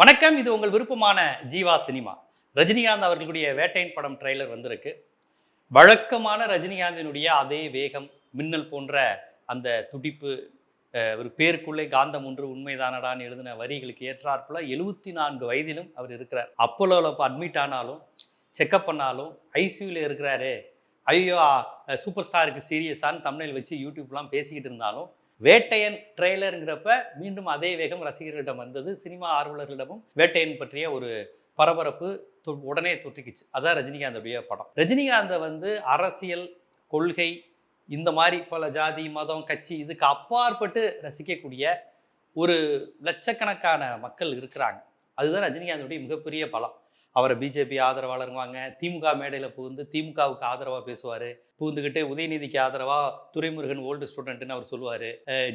வணக்கம் இது உங்கள் விருப்பமான ஜீவா சினிமா. ரஜினிகாந்த் அவர்களுடைய வேட்டையின் படம் ட்ரெய்லர் வந்திருக்கு. வழக்கமான ரஜினிகாந்தினுடைய அதே வேகம் மின்னல் போன்ற அந்த துடிப்பு ஒரு பேருக்குள்ளே காந்தம் ஒன்று உண்மைதானடான்னு எழுதின வரிகளுக்கு ஏற்றாற்போல எழுபத்தி நான்கு வயதிலும் அவர் இருக்கிறார். அப்போலோவில் இப்போ அட்மிட் ஆனாலும் செக்கப் பண்ணாலும் ஐசியூவில் இருக்கிறாரு. ஐயோ சூப்பர் ஸ்டாருக்கு சீரியஸான்னு தமிழில் வச்சு யூடியூப்லாம் பேசிக்கிட்டு இருந்தாலும் வேட்டையன் ட்ரெய்லருங்கிறப்ப மீண்டும் அதே வேகம் ரசிகர்களிடம் வந்தது. சினிமா ஆர்வலர்களிடமும் வேட்டையன் பற்றிய ஒரு பரபரப்பு உடனே தொற்றிக்குச்சு. அதான் ரஜினிகாந்தோடைய படம். ரஜினிகாந்தை வந்து அரசியல் கொள்கை இந்த மாதிரி பல ஜாதி மதம் கட்சி இதுக்கு அப்பாற்பட்டு ரசிக்கக்கூடிய ஒரு லட்சக்கணக்கான மக்கள் இருக்கிறாங்க. அதுதான் ரஜினிகாந்தோடைய மிகப்பெரிய பலம். அவரை பிஜேபி ஆதரவாளருவாங்க திமுக மேடையில் புகுந்து திமுகவுக்கு ஆதரவாக பேசுவார். புகுந்துக்கிட்டு உதயநிதிக்கு ஆதரவாக துரைமுருகன் ஓல்டு ஸ்டூடெண்ட்டுன்னு அவர் சொல்லுவார்.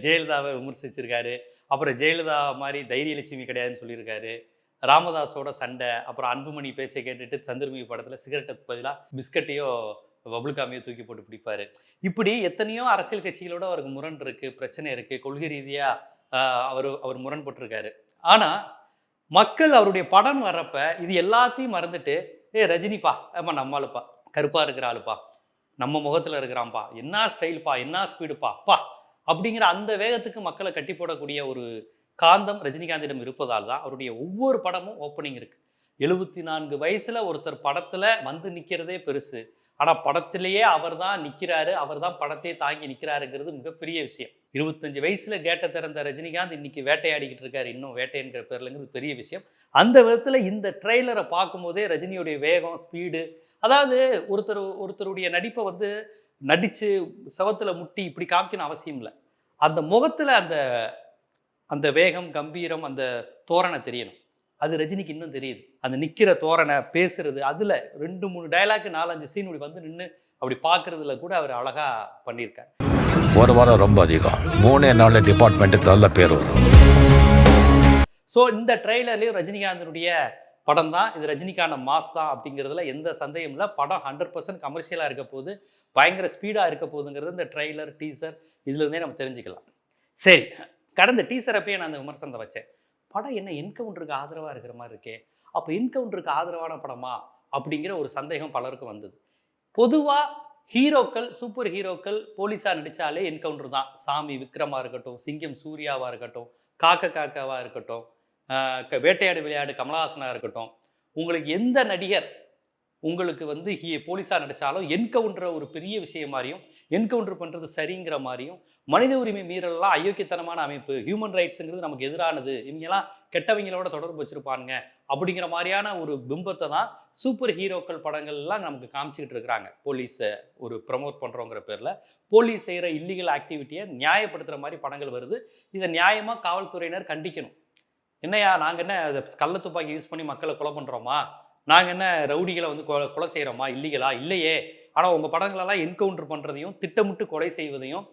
ஜெயலலிதாவை விமர்சிச்சிருக்காரு. அப்புறம் ஜெயலலிதா மாதிரி தைரியலட்சுமி கிடையாதுன்னு சொல்லியிருக்காரு. ராமதாஸோட சண்டை அப்புறம் அன்புமணி பேச்சை கேட்டுட்டு சந்திரமுகி படத்தில் சிகரெட்டுக்கு பதிலாக பிஸ்கட்டையோ பபுல்காமியோ தூக்கி போட்டு பிடிப்பார். இப்படி எத்தனையோ அரசியல் கட்சிகளோட அவருக்கு முரண் இருக்குது பிரச்சனை இருக்குது கொள்கை ரீதியாக அவர் அவர் முரண்பட்டிருக்காரு. ஆனால் மக்கள் அவருடைய படம் வர்றப்ப இது எல்லாத்தையும் மறந்துட்டு ஏ ரஜினிப்பா ஆமா நம்மளுப்பா கருப்பாக இருக்கிற ஆளுப்பா நம்ம முகத்தில் இருக்கிறான்ப்பா என்ன ஸ்டைல்ப்பா என்ன ஸ்பீடுப்பா அப்பா அப்படிங்கிற அந்த வேகத்துக்கு மக்களை கட்டி போடக்கூடிய ஒரு காந்தம் ரஜினிகாந்திடம் இருப்பதால் தான் அவருடைய ஒவ்வொரு படமும் ஓப்பனிங் இருக்குது எழுபத்தி நான்கு வயசில் ஒருத்தர் படத்தில் வந்து நிற்கிறதே பெருசு. ஆனால் படத்திலேயே அவர் தான் நிற்கிறாரு அவர் தான் படத்தையே தாங்கி நிற்கிறாருங்கிறது மிகப்பெரிய விஷயம். இருபத்தஞ்சு வயசில் கேட்ட திறந்த ரஜினிகாந்த் இன்றைக்கி வேட்டையாடிக்கிட்டு இருக்காரு. இன்னும் வேட்டைங்கிற பேர்லங்கிறது பெரிய விஷயம். அந்த விதத்தில் இந்த ட்ரெய்லரை பார்க்கும்போதே ரஜினியுடைய வேகம் ஸ்பீடு அதாவது ஒருத்தர் ஒருத்தருடைய நடிப்பை வந்து நடித்து சவத்தில் முட்டி இப்படி காமிக்கணும் அவசியம் இல்லை. அந்த முகத்தில் அந்த அந்த வேகம் கம்பீரம் அந்த தோரணை தெரியணும். அது ரஜினிக்கு இன்னும் தெரியுது. அந்த நிற்கிற தோரணை பேசுறது அதில் ரெண்டு மூணு டயலாக் நாலஞ்சு சீன் இப்படி வந்து நின்று அப்படி பார்க்குறதுல கூட அவர் அழகாக பண்ணியிருக்காரு. ஒரு வாரம் ரொம்ப அதிகம். மூணே நாள் டிபார்ட்மெண்ட்டுக்கு நல்ல பேர் வரும். ஸோ இந்த ட்ரெய்லர்லேயும் ரஜினிகாந்தனுடைய படம் தான். இது ரஜினிக்கான மாஸ் தான் அப்படிங்கிறதுல எந்த சந்தேகம் இல்லை. படம் ஹண்ட்ரட் பர்சன்ட் கமர்ஷியலாக இருக்க போது பயங்கர ஸ்பீடாக இருக்க போகுதுங்கிறது இந்த ட்ரெய்லர் டீசர் இதுலேருந்தே நம்ம தெரிஞ்சுக்கலாம். சரி கடந்த டீசர் அப்பயே நான் அந்த விமர்சனத்தை வச்சேன். படம் என்ன என்கவுண்டருக்கு ஆதரவாக இருக்கிற மாதிரி இருக்கே. அப்போ என்கவுண்டருக்கு ஆதரவான படமா அப்படிங்கிற ஒரு சந்தேகம் பலருக்கும் வந்தது. பொதுவாக ஹீரோக்கள் சூப்பர் ஹீரோக்கள் போலீஸாக நடித்தாலே என்கவுண்டர் தான். சாமி விக்ரமாக இருக்கட்டும் சிங்கம் சூர்யாவாக இருக்கட்டும் காக்க காக்காவாக இருக்கட்டும் க- வேட்டையாடு விளையாடு கமலஹாசனாக இருக்கட்டும் உங்களுக்கு எந்த நடிகர் உங்களுக்கு வந்து ஹீ போலீஸாக நடித்தாலும் என்கவுண்டர் ஒரு பெரிய விஷயம் மாதிரியும் என்கவுண்டர் பண்ணுறது சரிங்கிற மாதிரியும் மனித உரிமை மீறலாம் அயோக்கியத்தனமான அமைப்பு ஹியூமன் ரைட்ஸுங்கிறது நமக்கு எதிரானது இவங்கெல்லாம் கெட்டவங்களோட தொடர்பு வச்சுருப்பானுங்க. அப்படிங்கிற மாதிரியான ஒரு பிம்பத்தை தான் சூப்பர் ஹீரோக்கள் படங்கள்லாம் நமக்கு காமிச்சிக்கிட்டு இருக்கிறாங்க. போலீஸை ஒரு ப்ரமோட் பண்ணுறோங்கிற பேரில். போலீஸ் செய்கிற இல்லீகல் ஆக்டிவிட்டியை நியாயப்படுத்துகிற மாதிரி படங்கள் வருது. இதை நியாயமாக காவல்துறையினர் கண்டிக்கணும். என்னையா நாங்கள் என்ன அதை கள்ள துப்பாக்கி யூஸ் பண்ணி மக்களை கொலை பண்ணுறோமா நாங்கள் என்ன ரவுடிகளை வந்து கொலை கொலை செய்கிறோமா இல்லீகலா இல்லையே. ஆனால் உங்கள் படங்களெல்லாம் என்கவுண்டர் பண்ணுறதையும் திட்டமிட்டு கொலை செய்வதையும்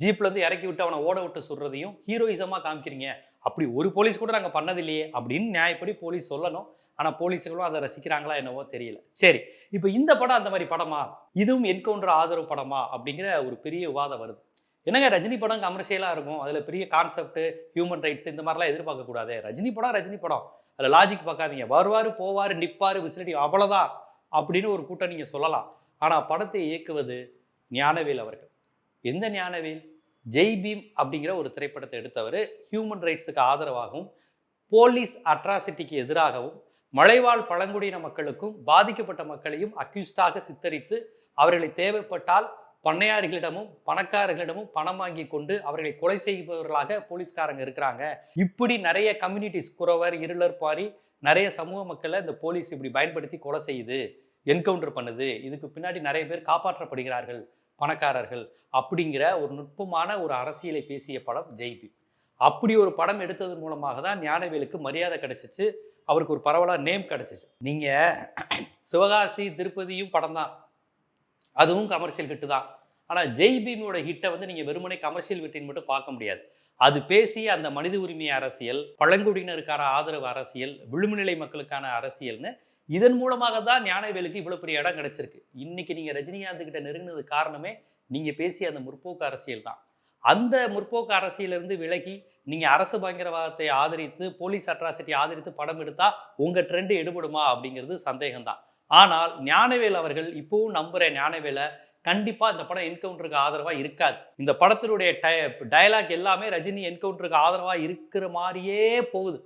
ஜீப்லேருந்து இறக்கி விட்டு அவனை ஓட விட்டு சுடுறதையும் ஹீரோயிசமாக காமிக்கிறீங்க. அப்படி ஒரு போலீஸ் கூட நாங்கள் பண்ணதில்லையே அப்படின்னு நியாயப்படி போலீஸ் சொல்லணும். ஆனால் போலீஸுகளும் அதை ரசிக்கிறாங்களா என்னவோ தெரியல. சரி இப்போ இந்த படம் அந்த மாதிரி படமா? இதுவும் என்கவுண்டர் ஆதரவு படமா? அப்படிங்கிற ஒரு பெரிய விவாதம் வருது. என்னங்க ரஜினி படம் கமர்ஷியலாக இருக்கும். அதில் பெரிய கான்செப்ட் ஹியூமன் ரைட்ஸ் இந்த மாதிரிலாம் எதிர்பார்க்க கூடாது? ரஜினி படம் ரஜினி படம். அதில் லாஜிக் பார்க்காதீங்க. வருவார் போவார் நிற்பார் விசிலடி அவ்வளோதான் அப்படின்னு ஒரு கூட்டம் நீங்கள் சொல்லலாம். ஆனால் படத்தை இயக்குவது ஞானவேல் அவர்கள். எந்த ஞானவேல்? ஜெய் பீம் அப்படிங்கிற ஒரு திரைப்படத்தை எடுத்தவர். ஹியூமன் ரைட்ஸுக்கு ஆதரவாகவும் போலீஸ் அட்ராசிட்டிக்கு எதிராகவும் மலைவாழ் பழங்குடியின மக்களுக்கும் பாதிக்கப்பட்ட மக்களையும் அக்யூஸ்டாக சித்தரித்து அவர்களை தேவைப்பட்டால் பண்ணையார்களிடமும் பணக்காரர்களிடமும் பணம் வாங்கி கொண்டு அவர்களை கொலை செய்பவர்களாக போலீஸ்காரங்க இருக்கிறாங்க. இப்படி நிறைய கம்யூனிட்டிஸ் குறவர் இருளர் பாரி நிறைய சமூக மக்களை இந்த போலீஸ் இப்படி பயன்படுத்தி கொலை செய்யுது என்கவுண்டர் பண்ணுது. இதுக்கு பின்னாடி நிறைய பேர் காப்பாற்றப்படுகிறார்கள். பணக்காரர்கள் அப்படிங்கிற ஒரு நுட்பமான ஒரு அரசியலை பேசிய படம் ஜெய்பி அப்படி ஒரு படம் எடுத்ததன் மூலமாக தான் ஞானவேலுக்கு மரியாதை கிடைச்சிச்சு. அவருக்கு ஒரு பரவலாக நேம் கிடச்சிச்சு. நீங்கள் சிவகாசி திருப்பதியும் படம் தான். அதுவும் கமர்ஷியல் ஹிட்டு தான். ஆனால் ஜெய் ஹிட்டை வந்து நீங்கள் வெறுமனே கமர்ஷியல் ஹிட்டின்னு மட்டும் பார்க்க முடியாது. அது பேசி அந்த மனித உரிமை அரசியல் பழங்குடியினருக்கான ஆதரவு அரசியல் விளிம்புநிலை மக்களுக்கான அரசியல்னு இதன் மூலமாக தான் ஞானவேலுக்கு இவ்வளோ பெரிய இடம் கிடைச்சிருக்கு. இன்னைக்கு நீங்கள் ரஜினிகாந்த் கிட்ட நெருங்கினது காரணமே நீங்கள் பேசிய அந்த முற்போக்கு அரசியல் தான். அந்த முற்போக்கு அரசியலிருந்து விலகி நீங்க அரசு பயங்கரவாதத்தை ஆதரித்து போலீஸ் அட்ராசிட்டி ஆதரித்து படம் எடுத்தா உங்க ட்ரெண்ட் எடுபடுமா அப்படிங்கிறது சந்தேகம்தான் ஆனால் ஞானவேல் அவர்கள் இப்பவும் நம்புற ஞானவேலை கண்டிப்பாக இந்த படம் என்கவுண்டருக்கு ஆதரவாக இருக்காது. இந்த படத்தினுடைய டயலாக் எல்லாமே ரஜினி என்கவுண்டருக்கு ஆதரவாக இருக்கிற மாதிரியே போகுது.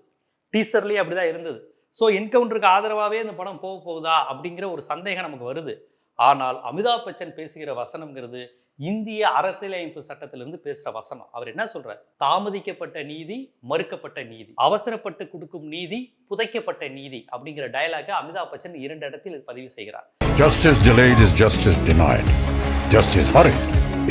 டீசர்லயே அப்படிதான் இருந்தது. ஸோ என்கவுண்டருக்கு ஆதரவாகவே இந்த படம் போக போகுதா அப்படிங்கிற ஒரு சந்தேகம் நமக்கு வருது. ஆனால் அமிதாப் பச்சன் பேசுகிற வசனம்ங்கிறது இந்திய அரசியலமைப்பு சட்டத்திலிருந்து பேசுற வசனம். அவர் என்ன சொல்றார்? தாமதிக்கப்பட்ட நீதி மறுக்கப்பட்ட நீதி. அவசரப்பட்டு கொடுக்கும் நீதி புதைக்கப்பட்ட நீதி அப்படிங்கிற டயலாக அமிதாப் பச்சன் இரண்டு இடத்தில் பதிவு செய்கிறார். Justice delayed is justice denied. Justice hurried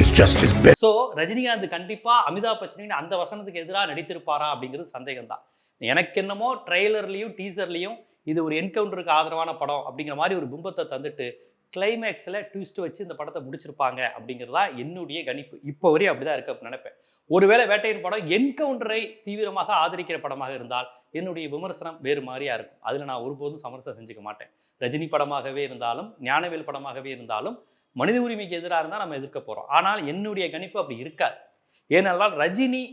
is justice best. So Rajinikanth கண்டிப்பா அமிதாப் பச்சனின் அந்த வசனத்துக்கு எதிராக நடித்திருப்பாரா அப்படிங்கிறது சந்தேகம் தான் எனக்கு என்னமோ ட்ரெய்லர்லேயும் டீசர்லையும் இது ஒரு என்கவுண்டருக்கு ஆதரவான படம் அப்படிங்கிற மாதிரி ஒரு பிம்பத்தை தந்துட்டு கிளைமேக்ஸில் ட்விஸ்ட் வச்சு இந்த படத்தை முடிச்சிருப்பாங்க அப்படிங்கிறதா என்னுடைய கணிப்பு. இப்போ வரையும் அப்படிதான் இருக்கு நினைப்பேன். ஒருவேளை வேட்டையின் படம் என்கவுண்டரை தீவிரமாக ஆதரிக்கிற படமாக இருந்தால் என்னுடைய விமர்சனம் வேறு மாதிரியாக இருக்கும். அதில் நான் ஒருபோதும் சமரசம் செஞ்சுக்க மாட்டேன். ரஜினி படமாகவே இருந்தாலும் ஞானவேல் படமாகவே இருந்தாலும் மனித உரிமைக்கு எதிராக இருந்தால் நம்ம எதிர்க்க போகிறோம் ஆனால் என்னுடைய கணிப்பு அப்படி இருக்காது. ஏனென்றால் ரஜினி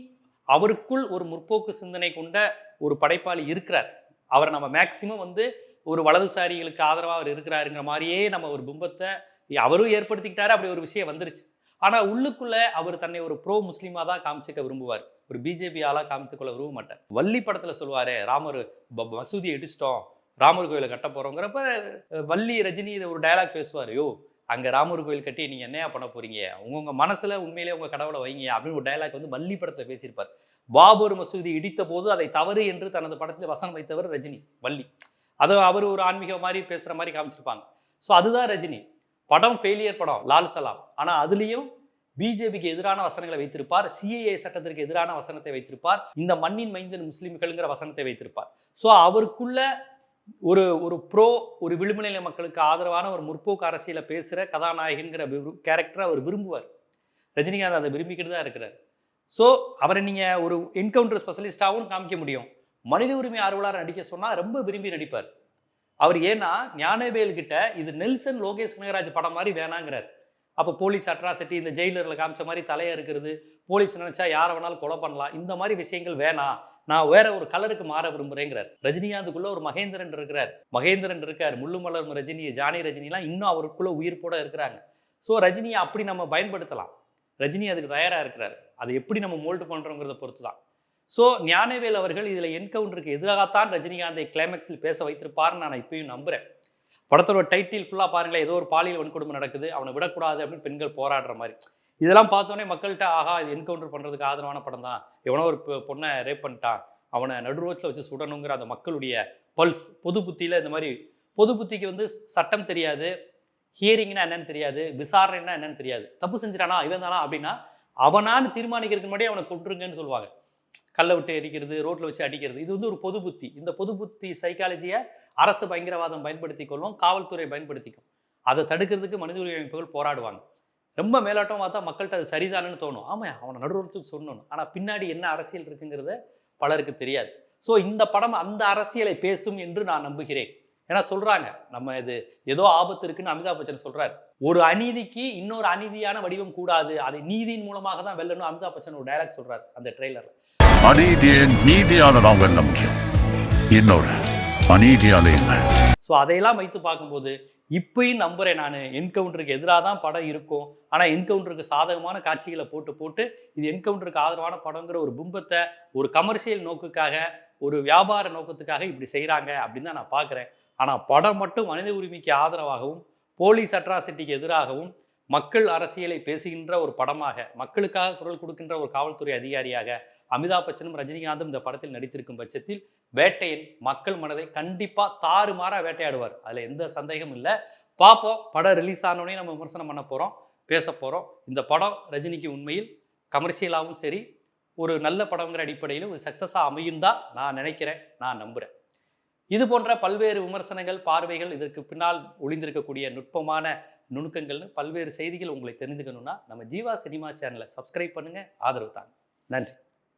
அவருக்குள் ஒரு முற்போக்கு சிந்தனை கொண்ட ஒரு படைப்பாளி இருக்கிறார். அவரை நம்ம மேக்சிமம் வந்து ஒரு வலதுசாரிகளுக்கு ஆதரவாக அவர் இருக்கிறாருங்கிற மாதிரியே நம்ம ஒரு பிம்பத்தை அவரும் ஏற்படுத்திக்கிட்டாரு அப்படி ஒரு விஷயம் வந்துருச்சு. ஆனால் உள்ளுக்குள்ளே அவர் தன்னை ஒரு ப்ரோ முஸ்லீமாக தான் காமிச்சிக்க விரும்புவார். ஒரு பிஜேபி ஆளாக காமித்துக்கொள்ள விரும்ப மாட்டார். வள்ளி படத்தில் சொல்லுவார் ராமர் ப- மசூதியை இடிச்சிட்டோம் ராமர் கோயிலை கட்ட போகிறோங்கிறப்ப வள்ளி ரஜினி இதை ஒரு டயலாக் பேசுவார். யோ அங்கே ராமர் கோயில் கட்டி நீங்கள் என்னையா பண்ண போகிறீங்க உங்கள் மனசில் உண்மையிலே உங்கள் கடவுளை வைங்க அப்படின்னு ஒரு டயலாக் வந்து வள்ளி படத்தில் பேசியிருப்பார். பாபர் மசூதி இடித்த போது அதை தவறு என்று தனது படத்தில் வசனம் வைத்தவர் ரஜினி வள்ளி. அதை அவர் ஒரு ஆன்மீக மாதிரி பேசுகிற மாதிரி காமிச்சிருப்பாங்க. ஸோ அதுதான் ரஜினி. படம் ஃபெயிலியர் படம் லால் சலாம். ஆனால் அதுலேயும் பிஜேபிக்கு எதிரான வசனங்களை வைத்திருப்பார். சிஏஏ சட்டத்திற்கு எதிரான வசனத்தை வைத்திருப்பார். இந்த மண்ணின் மைந்தன் முஸ்லீம்கள்ங்கிற வசனத்தை வைத்திருப்பார். ஸோ அவருக்குள்ள ஒரு ஒரு ப்ரோ ஒரு விளிம்புநிலை மக்களுக்கு ஆதரவான ஒரு முற்போக்கு அரசியலை பேசுகிற கதாநாயகன்கிற கேரக்டரை அவர் விரும்புவார். ரஜினிகாந்த் அதை விரும்பிக்கிட்டு தான் இருக்கிறார். ஸோ அவரை நீங்கள் ஒரு என்கவுண்டர் ஸ்பெஷலிஸ்டாகவும் காமிக்க முடியும். மனித உரிமை ஆர்வலர் நடிக்க சொன்னால் ரொம்ப விரும்பி நடிப்பார். அவர் ஏன்னா ஞானவேல் கிட்ட இது நெல்சன் லோகேஷ் கனகராஜ் படம் மாதிரி வேணாங்கிறார். அப்போ போலீஸ் அட்ராசிட்டி இந்த ஜெயிலரில் காமிச்ச மாதிரி தலையாக இருக்கிறது போலீஸ் நினச்சா யாரை வேணாலும் கொலை பண்ணலாம் இந்த மாதிரி விஷயங்கள் வேணாம். நான் வேற ஒரு கலருக்கு மாற விரும்புகிறேங்கிறார் ரஜினிகாந்துக்குள்ள ஒரு மகேந்திரன் இருக்கிறார். மகேந்திரன் இருக்கார் முள்ளுமலர் ரஜினி ஜானி ரஜினிலாம் இன்னும் அவருக்குள்ள உயிர்ப்போட இருக்கிறாங்க. ஸோ ரஜினியை அப்படி நம்ம பயன்படுத்தலாம். ரஜினி அதுக்கு தயாராக இருக்கிறார். அதை எப்படி நம்ம மோல்டு பண்ணுறோங்கிறத பொறுத்து தான் ஸோ ஞானவேல் அவர்கள் இதில் என்கவுண்டருக்கு எதிராகத்தான் ரஜினிகாந்தை கிளைமேக்ஸில் பேச வைத்திருப்பார்னு நான் இப்பயும் நம்புகிறேன் படத்தோட டைட்டில் ஃபுல்லாக பாருங்களேன் ஏதோ ஒரு பாலியல் வன்கொடுமை நடக்குது அவனை விடக்கூடாது அப்படின்னு பெண்கள் போராடுற மாதிரி. இதெல்லாம் பார்த்தோன்னே மக்கள்கிட்ட ஆஹா இது என்கவுண்டர் பண்ணுறதுக்கு ஆதரவான படம் தான். எவனோ ஒரு பொ- பொண்ணை ரேப் பண்ணிட்டான். அவனை நடுரோச்சில் வச்சு சுடணுங்கிற அந்த மக்களுடைய பல்ஸ் பொது புத்தியில் இந்த மாதிரி பொது புத்திக்கு வந்து சட்டம் தெரியாது. ஹியரிங்னா என்னன்னு தெரியாது விசாரணைன்னா என்னன்னு தெரியாது. தப்பு செஞ்சிட்டானா இவன் தானா அப்படின்னா அவனான்னு தீர்மானிக்கிறதுக்கு முன்னாடியே அவனை கொண்டுருங்கன்னு சொல்லுவாங்க. கல்லை விட்டு எரிக்கிறது ரோட்டில் வச்சு அடிக்கிறது இது வந்து ஒரு பொது புத்தி. இந்த பொது புத்தி சைக்காலஜியை அரசு பயங்கரவாதம் பயன்படுத்தி கொள்ளும் காவல்துறை பயன்படுத்திக்கும். அதை தடுக்கிறதுக்கு மனித உரிமை அமைப்புகள் போராடுவாங்க. ரொம்ப மேலாட்டம் பார்த்தா மக்கள்கிட்ட அது சரிதானன்னு தோணும். ஆமாம் அவனை நடுவுறத்துக்கு சொல்லணும் ஆனால் பின்னாடி என்ன அரசியல் இருக்குங்கிறத பலருக்கு தெரியாது. ஸோ இந்த படம் அந்த அரசியலை பேசும் என்று நான் நம்புகிறேன். ஏன்னா சொல்றாங்க நம்ம இது ஏதோ ஆபத்து இருக்குன்னு அமிதாப் பச்சன் சொல்றாரு. ஒரு அநீதிக்கு இன்னொரு அநீதியான வடிவம் கூடாது. அதை நீதியின் மூலமாக தான் வெல்லணும் அமிதாப் பச்சன் ஒரு டைலாக் சொல்றாரு அந்த ட்ரெய்லர்ல அநீதியை நீதியால நாம் வெல்ல முடியும். இன்னொரு அநீதியால இல்லை ஸோ அதையெல்லாம் வைத்து பார்க்கும்போது இப்பயும் நம்புறேன் நான் என்கவுண்டருக்கு எதிராக தான் படம் இருக்கும். ஆனால் என்கவுண்டருக்கு சாதகமான காட்சிகளை போட்டு போட்டு இது என்கவுண்டருக்கு ஆதரவான படங்கிற ஒரு பிம்பத்தை ஒரு கமர்ஷியல் நோக்குக்காக ஒரு வியாபார நோக்கத்துக்காக இப்படி செய்கிறாங்க அப்படின்னு தான் நான் பார்க்குறேன். ஆனால் படம் மட்டும் மனித உரிமைக்கு ஆதரவாகவும் போலீஸ் அட்ராசிட்டிக்கு எதிராகவும் மக்கள் அரசியலை பேசுகின்ற ஒரு படமாக மக்களுக்காக குரல் கொடுக்கின்ற ஒரு காவல்துறை அதிகாரியாக அமிதாப் பச்சனும் ரஜினிகாந்தும் இந்த படத்தில் நடித்திருக்கும் பட்சத்தில் வேட்டையன் மக்கள் மனதை கண்டிப்பாக தாறுமாறாக வேட்டையாடுவார். அதில் எந்த சந்தேகமும் இல்லை. பார்ப்போம். படம் ரிலீஸ் ஆனோடனே நம்ம விமர்சனம் பண்ண போகிறோம் பேச போகிறோம் இந்த படம் ரஜினிக்கு உண்மையில் கமர்ஷியலாகவும் சரி ஒரு நல்ல படங்கிற அடிப்படையில் ஒரு சக்ஸஸாக அமையும் தான் நான் நினைக்கிறேன் நான் நம்புகிறேன் இது போன்ற பல்வேறு விமர்சனங்கள் பார்வைகள் இதற்கு பின்னால் ஒளிந்திருக்கக்கூடிய நுட்பமான நுணுக்கங்கள்னு பல்வேறு செய்திகள் உங்களை தெரிஞ்சுக்கணும்னா நம்ம ஜீவா சினிமா சேனலை சப்ஸ்கிரைப் பண்ணுங்கள் ஆதரவு தாங்க நன்றி.